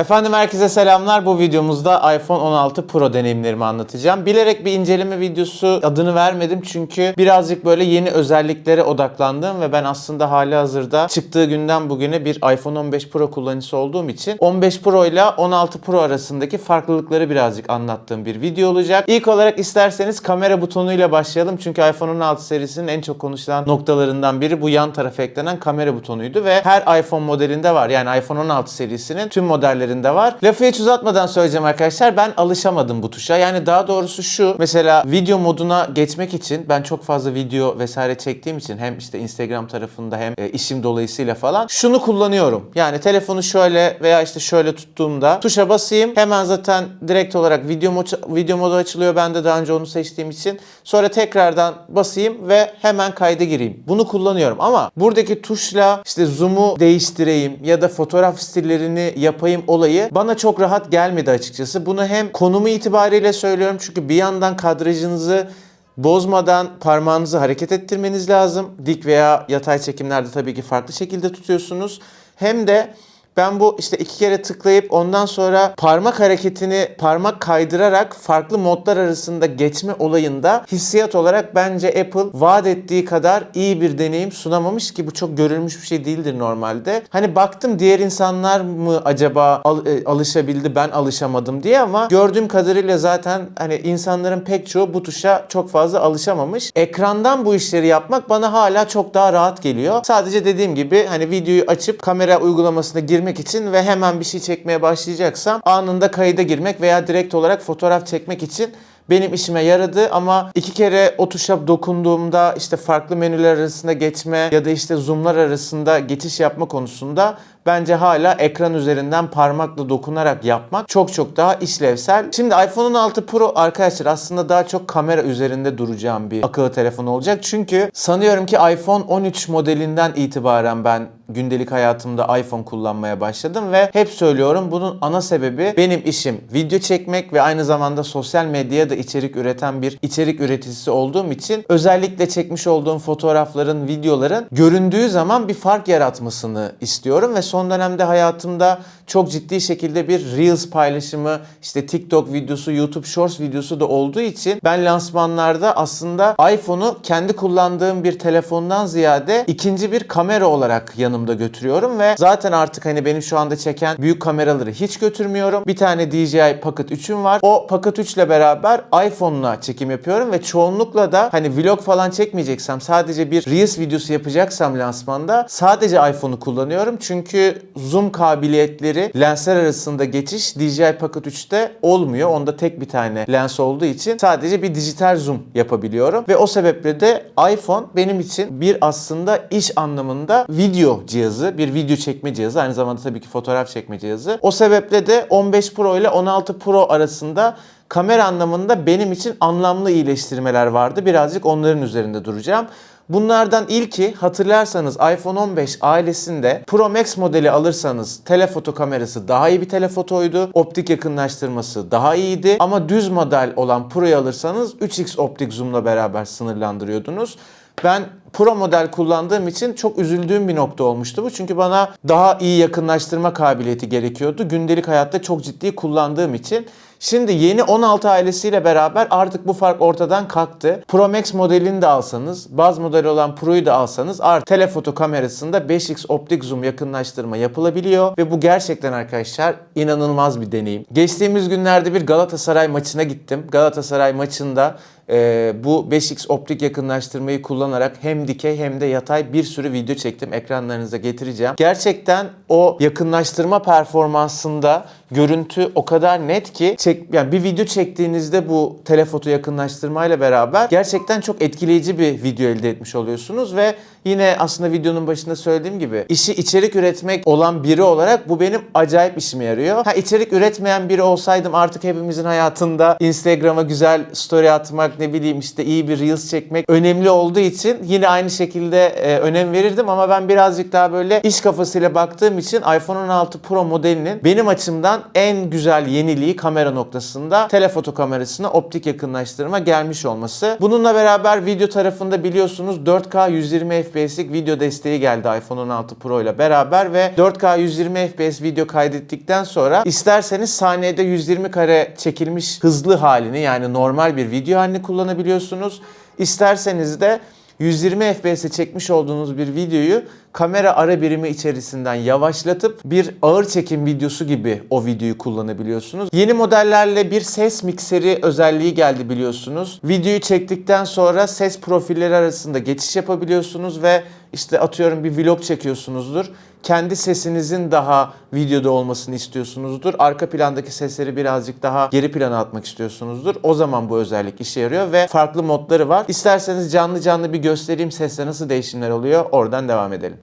Efendim herkese selamlar. Bu videomuzda iPhone 16 Pro deneyimlerimi anlatacağım. Bilerek bir inceleme videosu adını vermedim çünkü birazcık böyle yeni özelliklere odaklandım ve ben aslında hali hazırda çıktığı günden bugüne bir iPhone 15 Pro kullanıcısı olduğum için 15 Pro ile 16 Pro arasındaki farklılıkları birazcık anlattığım bir video olacak. İlk olarak isterseniz kamera butonuyla başlayalım çünkü iPhone 16 serisinin en çok konuşulan noktalarından biri bu yan tarafa eklenen kamera butonuydu ve her iPhone modelinde var. Yani iPhone 16 serisinin tüm modellerinde var. Lafı hiç uzatmadan söyleyeceğim arkadaşlar. Ben alışamadım bu tuşa. Yani daha doğrusu şu. Mesela video moduna geçmek için ben çok fazla video vesaire çektiğim için hem işte Instagram tarafında hem e, işim dolayısıyla falan şunu kullanıyorum. Yani telefonu şöyle veya işte şöyle tuttuğumda tuşa basayım. Hemen zaten direkt olarak video mo- video modu açılıyor. Ben de daha önce onu seçtiğim için. Sonra tekrardan basayım ve hemen kayda gireyim. Bunu kullanıyorum ama buradaki tuşla işte zoom'u değiştireyim ya da fotoğraf stillerini yapayım olayı bana çok rahat gelmedi açıkçası. Bunu hem konumu itibariyle söylüyorum çünkü bir yandan kadrajınızı bozmadan parmağınızı hareket ettirmeniz lazım. Dik veya yatay çekimlerde tabii ki farklı şekilde tutuyorsunuz. Hem de ben bu işte iki kere tıklayıp ondan sonra parmak hareketini parmak kaydırarak farklı modlar arasında geçme olayında hissiyat olarak bence Apple vaat ettiği kadar iyi bir deneyim sunamamış ki bu çok görülmüş bir şey değildir normalde. Hani baktım diğer insanlar mı acaba al- e, alışabildi ben alışamadım diye ama gördüğüm kadarıyla zaten hani insanların pek çoğu bu tuşa çok fazla alışamamış. Ekrandan bu işleri yapmak bana hala çok daha rahat geliyor. Sadece dediğim gibi hani videoyu açıp kamera uygulamasına girmek için ve hemen bir şey çekmeye başlayacaksam anında kayıda girmek veya direkt olarak fotoğraf çekmek için benim işime yaradı. Ama iki kere o tuşa dokunduğumda işte farklı menüler arasında geçme ya da işte zoomlar arasında geçiş yapma konusunda bence hala ekran üzerinden parmakla dokunarak yapmak çok çok daha işlevsel. Şimdi iPhone 16 Pro arkadaşlar aslında daha çok kamera üzerinde duracağım bir akıllı telefon olacak. Çünkü sanıyorum ki iPhone 13 modelinden itibaren ben gündelik hayatımda iPhone kullanmaya başladım ve hep söylüyorum bunun ana sebebi benim işim video çekmek ve aynı zamanda sosyal medyaya da içerik üreten bir içerik üreticisi olduğum için özellikle çekmiş olduğum fotoğrafların, videoların göründüğü zaman bir fark yaratmasını istiyorum ve son dönemde hayatımda çok ciddi şekilde bir Reels paylaşımı, işte TikTok videosu, YouTube Shorts videosu da olduğu için ben lansmanlarda aslında iPhone'u kendi kullandığım bir telefondan ziyade ikinci bir kamera olarak yanımda götürüyorum ve zaten artık hani benim şu anda çeken büyük kameraları hiç götürmüyorum. Bir tane DJI Pocket 3'üm var. O Pocket 3 ile beraber iPhone'la çekim yapıyorum ve çoğunlukla da hani vlog falan çekmeyeceksem sadece bir Reels videosu yapacaksam lansmanda sadece iPhone'u kullanıyorum. Çünkü zoom kabiliyetleri lensler arasında geçiş DJI Pocket 3'te olmuyor. Onda tek bir tane lens olduğu için sadece bir dijital zoom yapabiliyorum. Ve o sebeple de iPhone benim için bir aslında iş anlamında video cihazı, bir video çekme cihazı. Aynı zamanda tabii ki fotoğraf çekme cihazı. O sebeple de 15 Pro ile 16 Pro arasında kamera anlamında benim için anlamlı iyileştirmeler vardı. Birazcık onların üzerinde duracağım. Bunlardan ilki hatırlarsanız iPhone 15 ailesinde Pro Max modeli alırsanız telefoto kamerası daha iyi bir telefotoydu. Optik yakınlaştırması daha iyiydi. Ama düz model olan Pro'yu alırsanız 3x optik zoom'la beraber sınırlandırıyordunuz. Ben Pro model kullandığım için çok üzüldüğüm bir nokta olmuştu bu. Çünkü bana daha iyi yakınlaştırma kabiliyeti gerekiyordu. Gündelik hayatta çok ciddi kullandığım için. Şimdi yeni 16 ailesiyle beraber artık bu fark ortadan kalktı. Pro Max modelini de alsanız, baz modeli olan Pro'yu da alsanız artık telefoto kamerasında 5x optik zoom yakınlaştırma yapılabiliyor ve bu gerçekten arkadaşlar inanılmaz bir deneyim. Geçtiğimiz günlerde bir Galatasaray maçına gittim. Galatasaray maçında e, bu 5x optik yakınlaştırmayı kullanarak hem dikey hem de yatay bir sürü video çektim. Ekranlarınıza getireceğim. Gerçekten o yakınlaştırma performansında görüntü o kadar net ki çek, yani bir video çektiğinizde bu telefoto yakınlaştırmayla beraber gerçekten çok etkileyici bir video elde etmiş oluyorsunuz ve yine aslında videonun başında söylediğim gibi işi içerik üretmek olan biri olarak bu benim acayip işime yarıyor. Ha içerik üretmeyen biri olsaydım artık hepimizin hayatında Instagram'a güzel story atmak ne bileyim işte iyi bir reels çekmek önemli olduğu için yine aynı şekilde e, önem verirdim ama ben birazcık daha böyle iş kafasıyla baktığım için iPhone 16 Pro modelinin benim açımdan en güzel yeniliği kamera noktasında telefoto kamerasına optik yakınlaştırma gelmiş olması. Bununla beraber video tarafında biliyorsunuz 4K 120 FPS FPS'lik video desteği geldi iPhone 16 Pro ile beraber ve 4K 120 FPS video kaydettikten sonra isterseniz saniyede 120 kare çekilmiş hızlı halini yani normal bir video halini kullanabiliyorsunuz. İsterseniz de 120 FPS'e çekmiş olduğunuz bir videoyu kamera ara birimi içerisinden yavaşlatıp bir ağır çekim videosu gibi o videoyu kullanabiliyorsunuz. Yeni modellerle bir ses mikseri özelliği geldi biliyorsunuz. Videoyu çektikten sonra ses profilleri arasında geçiş yapabiliyorsunuz ve işte atıyorum bir vlog çekiyorsunuzdur. Kendi sesinizin daha videoda olmasını istiyorsunuzdur. Arka plandaki sesleri birazcık daha geri plana atmak istiyorsunuzdur. O zaman bu özellik işe yarıyor ve farklı modları var. İsterseniz canlı canlı bir göstereyim sesle nasıl değişimler oluyor. Oradan devam edelim.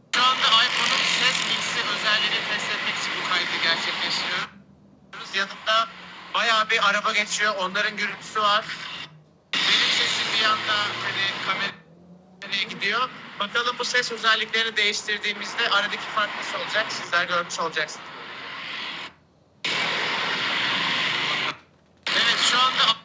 Bir araba geçiyor. Onların gürültüsü var. Benim sesim bir yanda hani kameraya gidiyor. Bakalım bu ses özelliklerini değiştirdiğimizde aradaki fark nasıl olacak? Sizler görmüş olacaksınız. Evet şu anda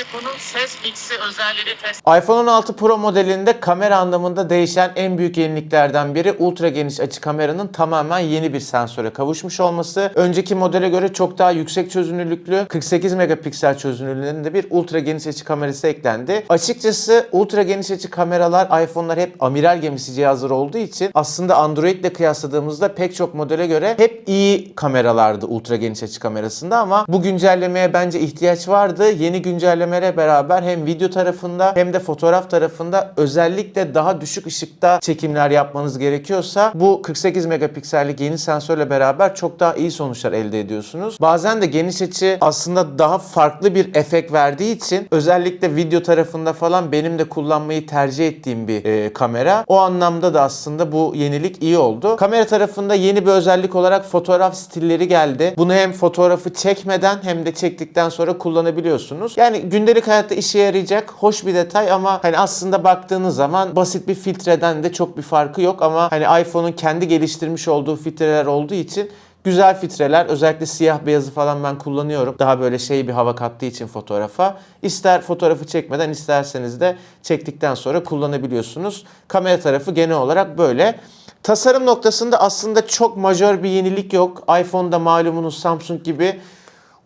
iPhone'un ses mixi özelliğini test iPhone 16 Pro modelinde kamera anlamında değişen en büyük yeniliklerden biri ultra geniş açı kameranın tamamen yeni bir sensöre kavuşmuş olması. Önceki modele göre çok daha yüksek çözünürlüklü 48 megapiksel çözünürlüğünde bir ultra geniş açı kamerası eklendi. Açıkçası ultra geniş açı kameralar iPhone'lar hep amiral gemisi cihazları olduğu için aslında Android ile kıyasladığımızda pek çok modele göre hep iyi kameralardı ultra geniş açı kamerasında ama bu güncellemeye bence ihtiyaç vardı. Yeni güncellemeyle beraber hem video tarafında hem de fotoğraf tarafında özellikle daha düşük ışıkta çekimler yapmanız gerekiyorsa bu 48 megapiksellik yeni sensörle beraber çok daha iyi sonuçlar elde ediyorsunuz. Bazen de geniş açı aslında daha farklı bir efekt verdiği için özellikle video tarafında falan benim de kullanmayı tercih ettiğim bir e, kamera. O anlamda da aslında bu yenilik iyi oldu. Kamera tarafında yeni bir özellik olarak fotoğraf stilleri geldi. Bunu hem fotoğrafı çekmeden hem de çektikten sonra kullanabiliyorsunuz. Yani gündelik hayatta işe yarayacak hoş bir detay ama hani aslında baktığınız zaman basit bir filtreden de çok bir farkı yok ama hani iPhone'un kendi geliştirmiş olduğu filtreler olduğu için Güzel filtreler özellikle siyah beyazı falan ben kullanıyorum. Daha böyle şey bir hava kattığı için fotoğrafa. İster fotoğrafı çekmeden isterseniz de çektikten sonra kullanabiliyorsunuz. Kamera tarafı genel olarak böyle. Tasarım noktasında aslında çok majör bir yenilik yok. iPhone'da malumunuz Samsung gibi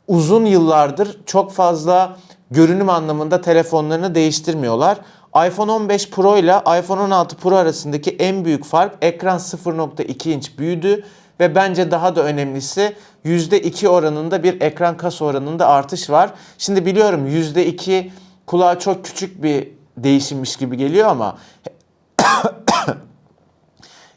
uzun yıllardır çok fazla görünüm anlamında telefonlarını değiştirmiyorlar. iPhone 15 Pro ile iPhone 16 Pro arasındaki en büyük fark ekran 0.2 inç büyüdü ve bence daha da önemlisi %2 oranında bir ekran kas oranında artış var. Şimdi biliyorum %2 kulağa çok küçük bir değişimmiş gibi geliyor ama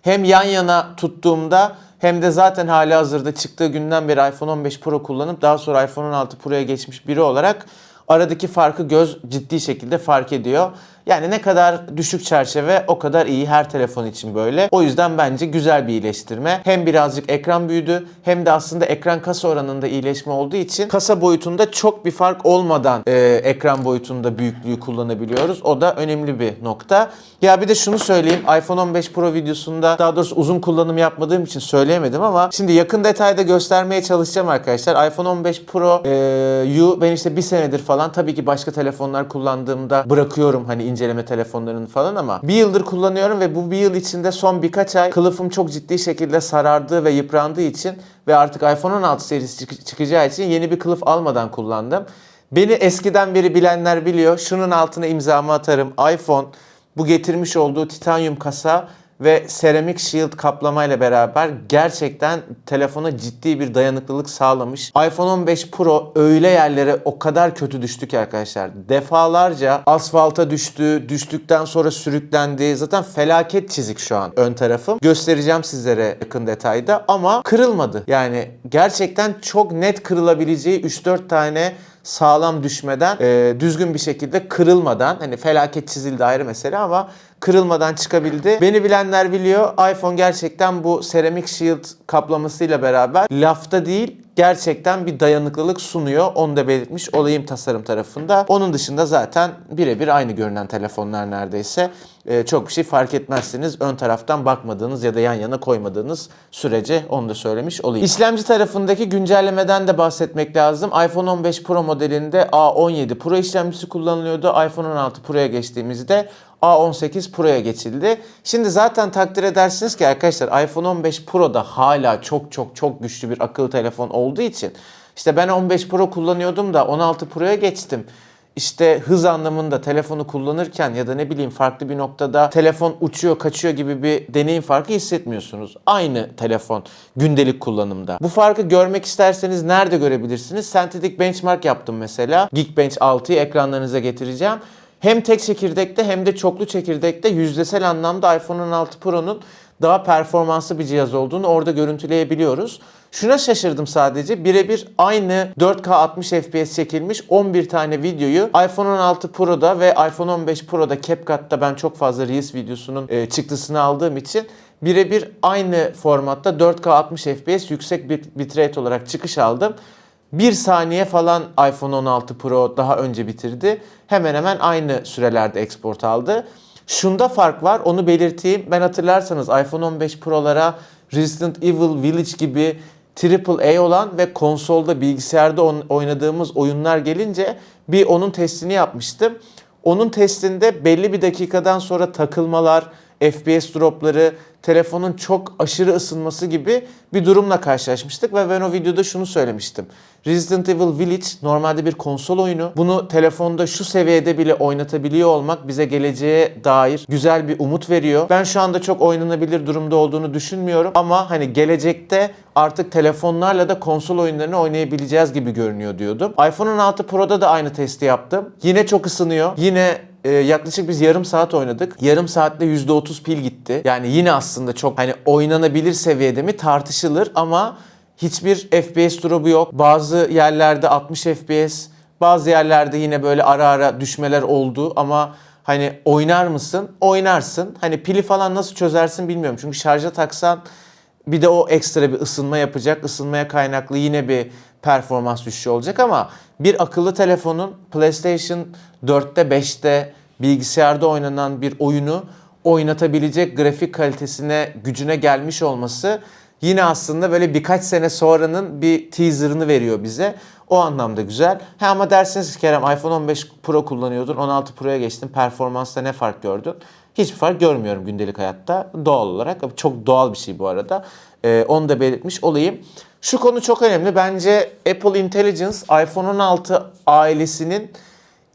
hem yan yana tuttuğumda hem de zaten hali hazırda çıktığı günden beri iPhone 15 Pro kullanıp daha sonra iPhone 16 Pro'ya geçmiş biri olarak aradaki farkı göz ciddi şekilde fark ediyor. Yani ne kadar düşük çerçeve o kadar iyi her telefon için böyle. O yüzden bence güzel bir iyileştirme. Hem birazcık ekran büyüdü hem de aslında ekran kasa oranında iyileşme olduğu için kasa boyutunda çok bir fark olmadan e, ekran boyutunda büyüklüğü kullanabiliyoruz. O da önemli bir nokta. Ya bir de şunu söyleyeyim. iPhone 15 Pro videosunda daha doğrusu uzun kullanım yapmadığım için söyleyemedim ama şimdi yakın detayda göstermeye çalışacağım arkadaşlar. iPhone 15 Pro e, Yu ben işte bir senedir falan tabii ki başka telefonlar kullandığımda bırakıyorum hani inceleme telefonlarını falan ama bir yıldır kullanıyorum ve bu bir yıl içinde son birkaç ay kılıfım çok ciddi şekilde sarardığı ve yıprandığı için ve artık iPhone 16 serisi çık- çıkacağı için yeni bir kılıf almadan kullandım. Beni eskiden beri bilenler biliyor. Şunun altına imzamı atarım. iPhone bu getirmiş olduğu titanyum kasa ve seramik shield kaplamayla beraber gerçekten telefona ciddi bir dayanıklılık sağlamış. iPhone 15 Pro öyle yerlere o kadar kötü düştü ki arkadaşlar. Defalarca asfalta düştü, düştükten sonra sürüklendi. Zaten felaket çizik şu an ön tarafım. Göstereceğim sizlere yakın detayda ama kırılmadı. Yani gerçekten çok net kırılabileceği 3-4 tane sağlam düşmeden, e, düzgün bir şekilde kırılmadan, hani felaket çizildi ayrı mesele ama kırılmadan çıkabildi. Beni bilenler biliyor. iPhone gerçekten bu seramik shield kaplamasıyla beraber lafta değil gerçekten bir dayanıklılık sunuyor. Onu da belirtmiş olayım tasarım tarafında. Onun dışında zaten birebir aynı görünen telefonlar neredeyse. Ee, çok bir şey fark etmezsiniz. Ön taraftan bakmadığınız ya da yan yana koymadığınız sürece onu da söylemiş olayım. İşlemci tarafındaki güncellemeden de bahsetmek lazım. iPhone 15 Pro modelinde A17 Pro işlemcisi kullanılıyordu. iPhone 16 Pro'ya geçtiğimizde A18 Pro'ya geçildi. Şimdi zaten takdir edersiniz ki arkadaşlar iPhone 15 Pro'da hala çok çok çok güçlü bir akıllı telefon olduğu için işte ben 15 Pro kullanıyordum da 16 Pro'ya geçtim. İşte hız anlamında telefonu kullanırken ya da ne bileyim farklı bir noktada telefon uçuyor kaçıyor gibi bir deneyim farkı hissetmiyorsunuz. Aynı telefon gündelik kullanımda. Bu farkı görmek isterseniz nerede görebilirsiniz? Sentetik benchmark yaptım mesela. Geekbench 6'yı ekranlarınıza getireceğim. Hem tek çekirdekte hem de çoklu çekirdekte yüzdesel anlamda iPhone 16 Pro'nun daha performanslı bir cihaz olduğunu orada görüntüleyebiliyoruz. Şuna şaşırdım sadece. Birebir aynı 4K 60 FPS çekilmiş 11 tane videoyu iPhone 16 Pro'da ve iPhone 15 Pro'da CapCut'ta ben çok fazla Reels videosunun e, çıktısını aldığım için birebir aynı formatta 4K 60 FPS yüksek bit- bitrate olarak çıkış aldım. Bir saniye falan iPhone 16 Pro daha önce bitirdi. Hemen hemen aynı sürelerde export aldı. Şunda fark var onu belirteyim. Ben hatırlarsanız iPhone 15 Pro'lara Resident Evil Village gibi AAA olan ve konsolda bilgisayarda oynadığımız oyunlar gelince bir onun testini yapmıştım. Onun testinde belli bir dakikadan sonra takılmalar, FPS dropları, telefonun çok aşırı ısınması gibi bir durumla karşılaşmıştık ve ben o videoda şunu söylemiştim. Resident Evil Village normalde bir konsol oyunu. Bunu telefonda şu seviyede bile oynatabiliyor olmak bize geleceğe dair güzel bir umut veriyor. Ben şu anda çok oynanabilir durumda olduğunu düşünmüyorum ama hani gelecekte artık telefonlarla da konsol oyunlarını oynayabileceğiz gibi görünüyor diyordum. iPhone 16 Pro'da da aynı testi yaptım. Yine çok ısınıyor. Yine e, yaklaşık biz yarım saat oynadık. Yarım saatte %30 pil gitti. Yani yine aslında çok hani oynanabilir seviyede mi tartışılır ama hiçbir FPS drop'u yok. Bazı yerlerde 60 FPS, bazı yerlerde yine böyle ara ara düşmeler oldu ama hani oynar mısın? Oynarsın. Hani pili falan nasıl çözersin bilmiyorum. Çünkü şarja taksan bir de o ekstra bir ısınma yapacak. Isınmaya kaynaklı yine bir performans düşüşü olacak ama bir akıllı telefonun PlayStation 4'te 5'te bilgisayarda oynanan bir oyunu oynatabilecek grafik kalitesine, gücüne gelmiş olması yine aslında böyle birkaç sene sonranın bir teaserını veriyor bize. O anlamda güzel. Ha ama dersiniz ki Kerem iPhone 15 Pro kullanıyordun, 16 Pro'ya geçtin. Performansta ne fark gördün? Hiçbir fark görmüyorum gündelik hayatta doğal olarak. Çok doğal bir şey bu arada. Ee, onu da belirtmiş olayım. Şu konu çok önemli. Bence Apple Intelligence iPhone 16 ailesinin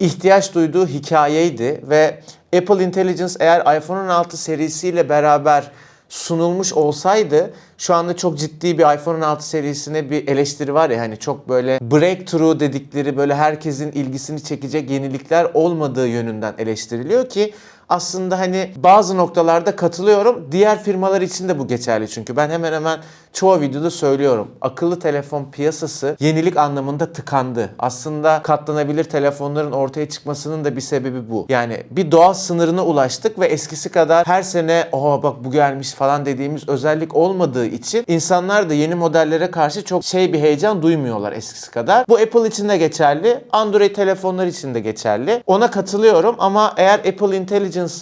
ihtiyaç duyduğu hikayeydi ve Apple Intelligence eğer iPhone 16 serisiyle beraber sunulmuş olsaydı şu anda çok ciddi bir iPhone 16 serisine bir eleştiri var ya hani çok böyle breakthrough dedikleri böyle herkesin ilgisini çekecek yenilikler olmadığı yönünden eleştiriliyor ki aslında hani bazı noktalarda katılıyorum. Diğer firmalar için de bu geçerli çünkü. Ben hemen hemen çoğu videoda söylüyorum. Akıllı telefon piyasası yenilik anlamında tıkandı. Aslında katlanabilir telefonların ortaya çıkmasının da bir sebebi bu. Yani bir doğal sınırına ulaştık ve eskisi kadar her sene oha bak bu gelmiş falan dediğimiz özellik olmadığı için insanlar da yeni modellere karşı çok şey bir heyecan duymuyorlar eskisi kadar. Bu Apple için de geçerli. Android telefonlar için de geçerli. Ona katılıyorum ama eğer Apple Intelligence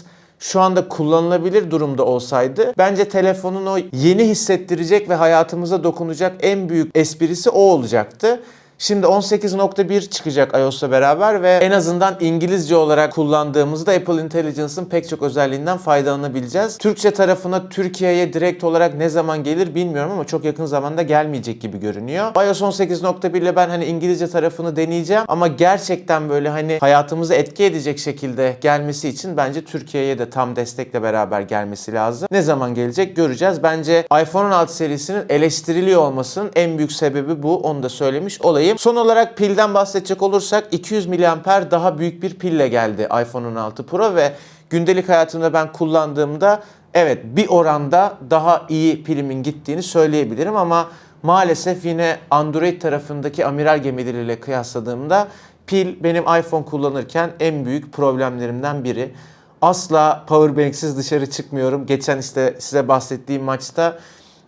şu anda kullanılabilir durumda olsaydı bence telefonun o yeni hissettirecek ve hayatımıza dokunacak en büyük esprisi o olacaktı. Şimdi 18.1 çıkacak iOS'la beraber ve en azından İngilizce olarak kullandığımızda Apple Intelligence'ın pek çok özelliğinden faydalanabileceğiz. Türkçe tarafına Türkiye'ye direkt olarak ne zaman gelir bilmiyorum ama çok yakın zamanda gelmeyecek gibi görünüyor. iOS 18.1 ile ben hani İngilizce tarafını deneyeceğim ama gerçekten böyle hani hayatımızı etki edecek şekilde gelmesi için bence Türkiye'ye de tam destekle beraber gelmesi lazım. Ne zaman gelecek göreceğiz. Bence iPhone 16 serisinin eleştiriliyor olmasının en büyük sebebi bu. Onu da söylemiş olayım. Son olarak pilden bahsedecek olursak 200 mAh daha büyük bir pille geldi iPhone 16 Pro ve gündelik hayatımda ben kullandığımda evet bir oranda daha iyi pilimin gittiğini söyleyebilirim ama maalesef yine Android tarafındaki amiral gemileriyle kıyasladığımda pil benim iPhone kullanırken en büyük problemlerimden biri. Asla powerbanksiz dışarı çıkmıyorum. Geçen işte size bahsettiğim maçta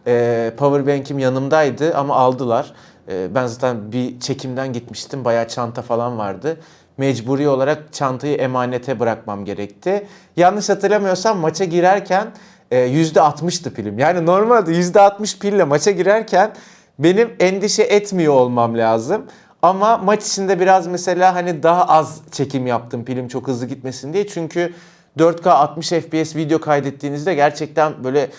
e, powerbank'im yanımdaydı ama aldılar. E, ben zaten bir çekimden gitmiştim. Bayağı çanta falan vardı. Mecburi olarak çantayı emanete bırakmam gerekti. Yanlış hatırlamıyorsam maça girerken e, %60'tı pilim. Yani normalde %60 pille maça girerken benim endişe etmiyor olmam lazım. Ama maç içinde biraz mesela hani daha az çekim yaptım pilim çok hızlı gitmesin diye. Çünkü 4K 60 FPS video kaydettiğinizde gerçekten böyle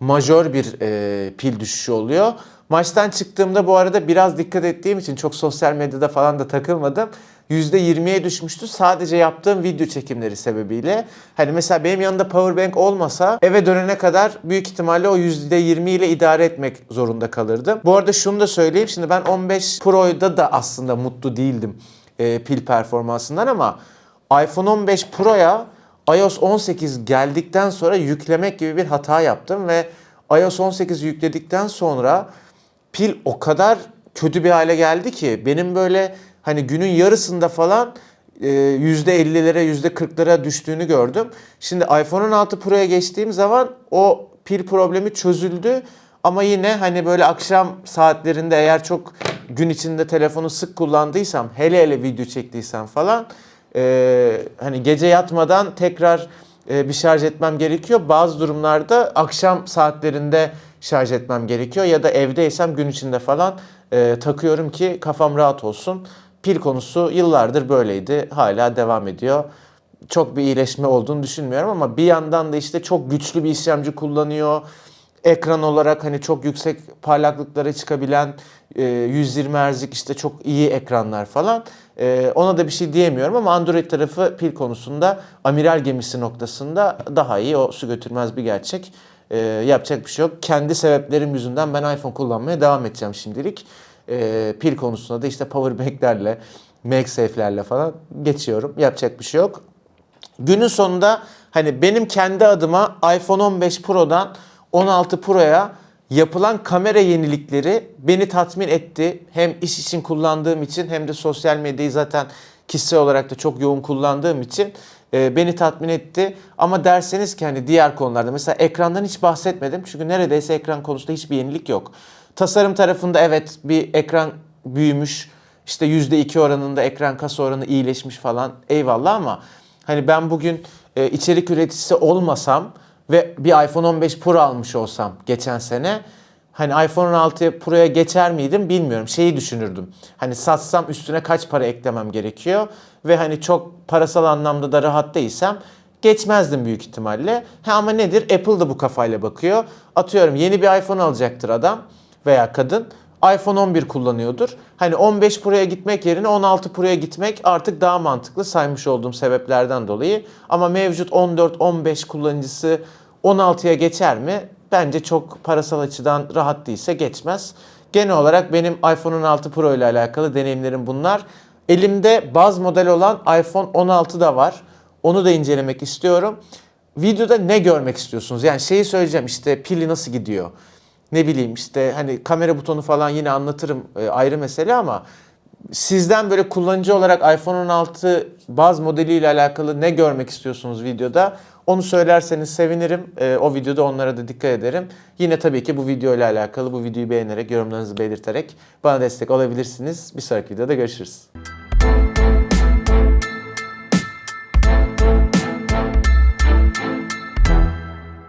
majör bir e, pil düşüşü oluyor. Maçtan çıktığımda bu arada biraz dikkat ettiğim için çok sosyal medyada falan da takılmadım. %20'ye düşmüştü sadece yaptığım video çekimleri sebebiyle. Hani mesela benim yanında powerbank olmasa eve dönene kadar büyük ihtimalle o %20 ile idare etmek zorunda kalırdım. Bu arada şunu da söyleyeyim. Şimdi ben 15 Pro'da da aslında mutlu değildim e, pil performansından ama iPhone 15 Pro'ya iOS 18 geldikten sonra yüklemek gibi bir hata yaptım ve iOS 18 yükledikten sonra pil o kadar kötü bir hale geldi ki benim böyle hani günün yarısında falan e, %50'lere %40'lara düştüğünü gördüm. Şimdi iPhone 16 Pro'ya geçtiğim zaman o pil problemi çözüldü. Ama yine hani böyle akşam saatlerinde eğer çok gün içinde telefonu sık kullandıysam hele hele video çektiysem falan e, hani gece yatmadan tekrar e, bir şarj etmem gerekiyor. Bazı durumlarda akşam saatlerinde şarj etmem gerekiyor ya da evdeysem gün içinde falan e, takıyorum ki kafam rahat olsun. Pil konusu yıllardır böyleydi. Hala devam ediyor. Çok bir iyileşme olduğunu düşünmüyorum ama bir yandan da işte çok güçlü bir işlemci kullanıyor. Ekran olarak hani çok yüksek parlaklıklara çıkabilen e, 120 Hz'lik işte çok iyi ekranlar falan. E, ona da bir şey diyemiyorum ama Android tarafı pil konusunda amiral gemisi noktasında daha iyi. O su götürmez bir gerçek. E, yapacak bir şey yok. Kendi sebeplerim yüzünden ben iPhone kullanmaya devam edeceğim şimdilik. E, pil konusunda da işte powerbanklerle, MagSafe'lerle falan geçiyorum. Yapacak bir şey yok. Günün sonunda hani benim kendi adıma iPhone 15 Pro'dan 16 Pro'ya yapılan kamera yenilikleri beni tatmin etti. Hem iş için kullandığım için hem de sosyal medyayı zaten kişisel olarak da çok yoğun kullandığım için e, beni tatmin etti. Ama derseniz ki hani diğer konularda mesela ekrandan hiç bahsetmedim. Çünkü neredeyse ekran konusunda hiçbir yenilik yok. Tasarım tarafında evet bir ekran büyümüş. İşte %2 oranında ekran kasa oranı iyileşmiş falan eyvallah ama hani ben bugün e, içerik üreticisi olmasam ve bir iPhone 15 Pro almış olsam geçen sene hani iPhone 16 Pro'ya geçer miydim bilmiyorum. Şeyi düşünürdüm. Hani satsam üstüne kaç para eklemem gerekiyor ve hani çok parasal anlamda da rahat değilsem geçmezdim büyük ihtimalle. Ha ama nedir? Apple da bu kafayla bakıyor. Atıyorum yeni bir iPhone alacaktır adam veya kadın iPhone 11 kullanıyordur. Hani 15 Pro'ya gitmek yerine 16 Pro'ya gitmek artık daha mantıklı saymış olduğum sebeplerden dolayı. Ama mevcut 14-15 kullanıcısı 16'ya geçer mi? Bence çok parasal açıdan rahat değilse geçmez. Genel olarak benim iPhone 16 Pro ile alakalı deneyimlerim bunlar. Elimde baz model olan iPhone 16 da var. Onu da incelemek istiyorum. Videoda ne görmek istiyorsunuz? Yani şeyi söyleyeceğim işte pili nasıl gidiyor? ne bileyim işte hani kamera butonu falan yine anlatırım e, ayrı mesele ama sizden böyle kullanıcı olarak iPhone 16 baz modeliyle alakalı ne görmek istiyorsunuz videoda? Onu söylerseniz sevinirim. E, o videoda onlara da dikkat ederim. Yine tabii ki bu video ile alakalı bu videoyu beğenerek, yorumlarınızı belirterek bana destek olabilirsiniz. Bir sonraki videoda görüşürüz.